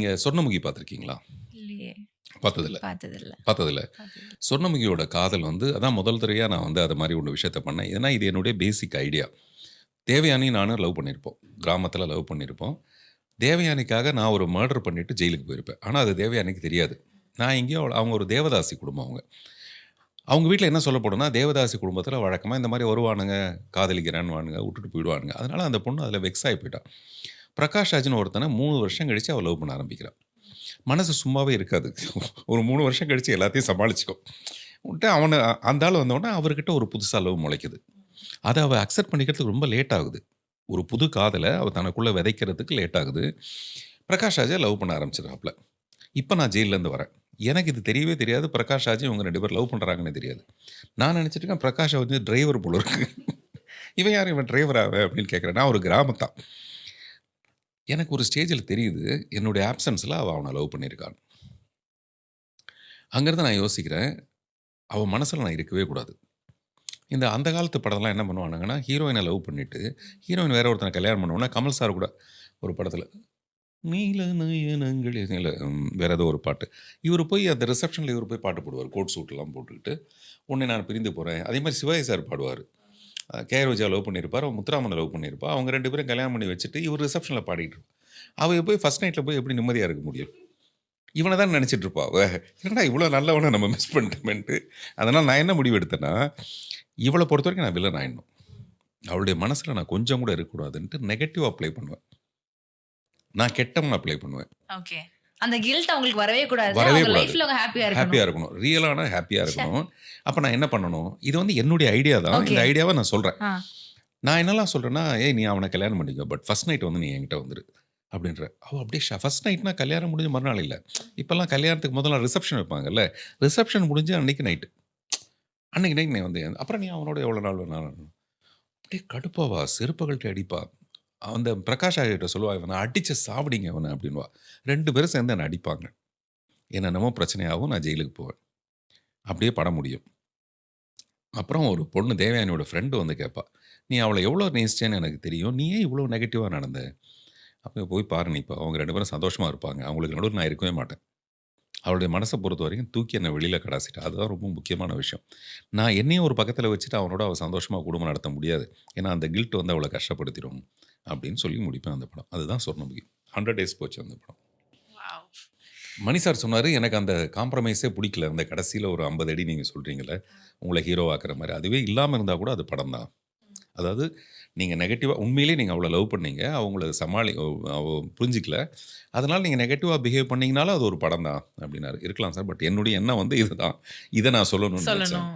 நீங்க சொர்ணமுகி பார்த்துருக்கீங்களா? பார்த்ததில்ல. பார்த்ததில்ல. பார்த்ததில்ல. சொர்ணமுகியோட காதல் வந்து அதான் முதல் தடவையா நான் வந்து அது மாரி ஒரு விஷயத்த பண்ணேன். ஏன்னா இது என்னுடைய பேசிக் ஐடியா. தேவயானி நானும் லவ் பண்ணியிருப்போம். கிராமத்தில லவ் பண்ணியிருப்போம். தேவயானிக்காக நான் ஒரு மர்டர் பண்ணிட்டு ஜெயிலுக்கு போயிருப்பேன். ஆனா அது தேவயானிக்கு தெரியாது. நான் எங்கேயோ அவங்க ஒரு தேவதாசி குடும்பம் அவங்க. அவங்க வீட்ல என்ன சொல்லப்படும்னா, தேவதாசி குடும்பத்தில வழக்கமா இந்த மாரி வருவானுங்க, காதலிக்கிறேன்னுவானுங்க, வுட்டுட்டு போயிடுவானுங்க. அதனால அந்த பொண்ணு அதில வெக்ஸ் ஆயி பிரகாஷ்ராஜ்னு பிரகாஷ் ராஜ்ன்னு ஒருத்தன 3 வருஷம் கழித்து அவள் லவ் பண்ண ஆரம்பிக்கிறான் மனசு சும்மாவே இருக்காது. ஒரு மூணு வருஷம் கழித்து எல்லாத்தையும் சமாளிச்சுக்கும். விட்டு அவனை அந்த ஆள் வந்தோடனே அவர்கிட்ட ஒரு புதுசாக லவ் முளைக்குது. அதை அவள் அக்செப்ட் பண்ணிக்கிறதுக்கு ரொம்ப லேட் ஆகுது. ஒரு புது காதலை அவள் தனக்குள்ளே விதைக்கிறதுக்கு லேட் ஆகுது. பிரகாஷ் ராஜ லவ் பண்ண ஆரம்பிச்சிடுறாப்புல இப்போ நான் ஜெயில்லேருந்து வரேன். எனக்கு இது தெரியவே தெரியாது. பிரகாஷ் ராஜும் இவங்க ரெண்டு பேரும் லவ் பண்ணுறாங்கன்னு தெரியாது. நான் நினச்சிட்டு இருக்கேன் பிரகாஷ் வந்து டிரைவர் போல இருக்கு. இவன் யார் இவன் டிரைவர் அவன் அப்படின்னு கேட்குறேன் நான் ஒரு கிராமத்தான். எனக்கு ஒரு ஸ்டேஜில் தெரியுது. என்னுடைய ஆப்சன்ஸில் அவள் அவனை லவ் பண்ணியிருக்கான் அங்கேருந்து நான் யோசிக்கிறேன். அவன் மனசில் நான் இருக்கவே கூடாது. இந்த அந்த காலத்து படம்லாம் என்ன பண்ணுவானுங்கன்னா, ஹீரோயினை லவ் பண்ணிவிட்டு ஹீரோயின் வேற ஒருத்தனை கல்யாணம் பண்ணுவோன்னா கமல் சார் கூட ஒரு படத்தில் நீல நயனங்கள் இல்லை வேறு ஏதோ ஒரு பாட்டு. இவர் போய் அந்த ரிசப்ஷனில் இவர் போய் பாட்டு போடுவார் கோட் சூட்லாம் போட்டுக்கிட்டு, "உன்னை நான் பிரிந்து போகிறேன் அதே மாதிரி சிவாஜி சார் பாடுவார் கேரோஜா லவ் பண்ணியிருப்பார். அவன் முத்துராமனை லவ் பண்ணியிருப்பா. அவங்க ரெண்டு பேரும் கல்யாணம் பண்ணி வச்சுட்டு, இவர் ரிசப்ஷனில் பாடிட்டு இருப்பான் அவ போய் ஃபஸ்ட் நைட்டில் போய் எப்படி நிம்மதியாக இருக்க முடியும்? இவனை தான் நினச்சிட்டு இருப்பா அவ. என்னடா இவ்வளோ நல்லவன நம்ம மிஸ் பண்ணிட்டோமேன்ட்டு. அதனால் நான் என்ன முடிவு எடுத்தேன்னா, பொறுத்த வரைக்கும் நான் வில்லன் ஆயிடணும். அவளுடைய மனசில் நான் கொஞ்சம் கூட இருக்கக்கூடாதுன்ட்டு நெகட்டிவ் அப்ளை பண்ணுவேன். நான் கெட்டவன் அப்ளை பண்ணுவேன். ஓகே. அந்த கில்ட் அவங்களுக்கு வரவே கூடாது. வரவே. லைஃப்ல அவங்க ஹேப்பியா ஹேப்பியா இருக்கணும். இருக்கணும். ரியலான ஹேப்பியா இருக்கணும். அப்ப நான் என்ன பண்ணணும்? இது வந்து என்னுடைய ஐடியா தான். இந்த ஐடியாவ நான் சொல்றேன். நான் என்னலாம் சொல்றேன்னா, "ஏய் நீ அவன கல்யாணம் பண்ணிக்கோ. பட் ஃபர்ஸ்ட் நைட் வந்து நீ என்கிட்ட வந்துரு." அப்படின்றேன். அவ அப்படியே ஃபர்ஸ்ட் நைட்னா கல்யாணம் முடிஞ்சு மறுநாள் இல்ல. இப்பல்லாம் கல்யாணத்துக்கு முதல் நாள் ரிசப்ஷன் வைப்பாங்கல்ல. ரிசப்ஷன் முடிஞ்சு அன்னைக்கு நைட்டு. அன்னைக்கு நைட் நீ வந்து அப்புறம் நீ அவனோட எவ்வளோ நாள் வேணாலும் அப்படியே கடுப்பாவா, செருப்ப கழட்டி அடிப்பா. அந்த பிரகாஷ் ஆகிட்ட சொல்லுவா, இவனை அடித்து சாவடிங்க இவனை அப்படின்னுவா. ரெண்டு பேரும் சேர்ந்து என்னை அடிப்பாங்க. என்னென்னமோ பிரச்சனையாகவும் நான் ஜெயிலுக்கு போவேன். அப்படியே படம் முடியும். அப்புறம் ஒரு பொண்ணு தேவயானியோட ஃப்ரெண்டு வந்து கேட்பா. "நீ அவளை எவ்வளோ நேசிச்சேன்னு எனக்கு தெரியும். நீ ஏன் இவ்வளோ நெகட்டிவாக நடந்த?" அப்போ போய் பாரு நீ அவங்க ரெண்டு பேரும் சந்தோஷமாக இருப்பாங்க. அவங்களுக்கு நடுவில் நான் இருக்கவே மாட்டேன். அவளுடைய மனச பொறுத்தவரைக்கும் தூக்கி என்ன வெளியில கடாசிட்டா. அதுதான் ரொம்ப முக்கியமான விஷயம். நான் என்னையும் ஒரு பக்கத்தில வச்சுட்டு அவனோட அவ சந்தோஷமா குடும்பம் நடத்த முடியாது. ஏன்னா அந்த கில்ட் வந்து அவள கஷ்டப்படுத்திரும். அப்படின்னு சொல்லி முடிப்பேன் அந்த படம். அதுதான் சொர்ணமுகி. 100 டேஸ் போச்சு அந்த படம். மணி சார் சொன்னாரு, "எனக்கு அந்த காம்ப்ரமைஸே புடிக்கல. அந்த கடைசியில ஒரு 50 அடி நீங்க சொல்றீங்கல்ல, உங்கள ஹீரோவாக்குற மாரி. அதுவே இல்லாம இருந்தா கூட அது படம் தான்." அதாவது நீங்க நெகட்டிவா உண்மையிலேயே நீங்க அவ்வளோ லவ் பண்ணீங்க. அவங்கள சமாளி புரிஞ்சிக்கல புரிஞ்சுக்கல. நீங்கள் நீங்க பிஹேவ் பண்ணீங்கனாலும் அது ஒரு படம் தான் அப்படின்னாரு. இருக்கலாம் சார். பட் என்னுடைய எண்ணம் வந்து இதுதான். இதை நான் சொல்லணும்னு நெனச்சேன்.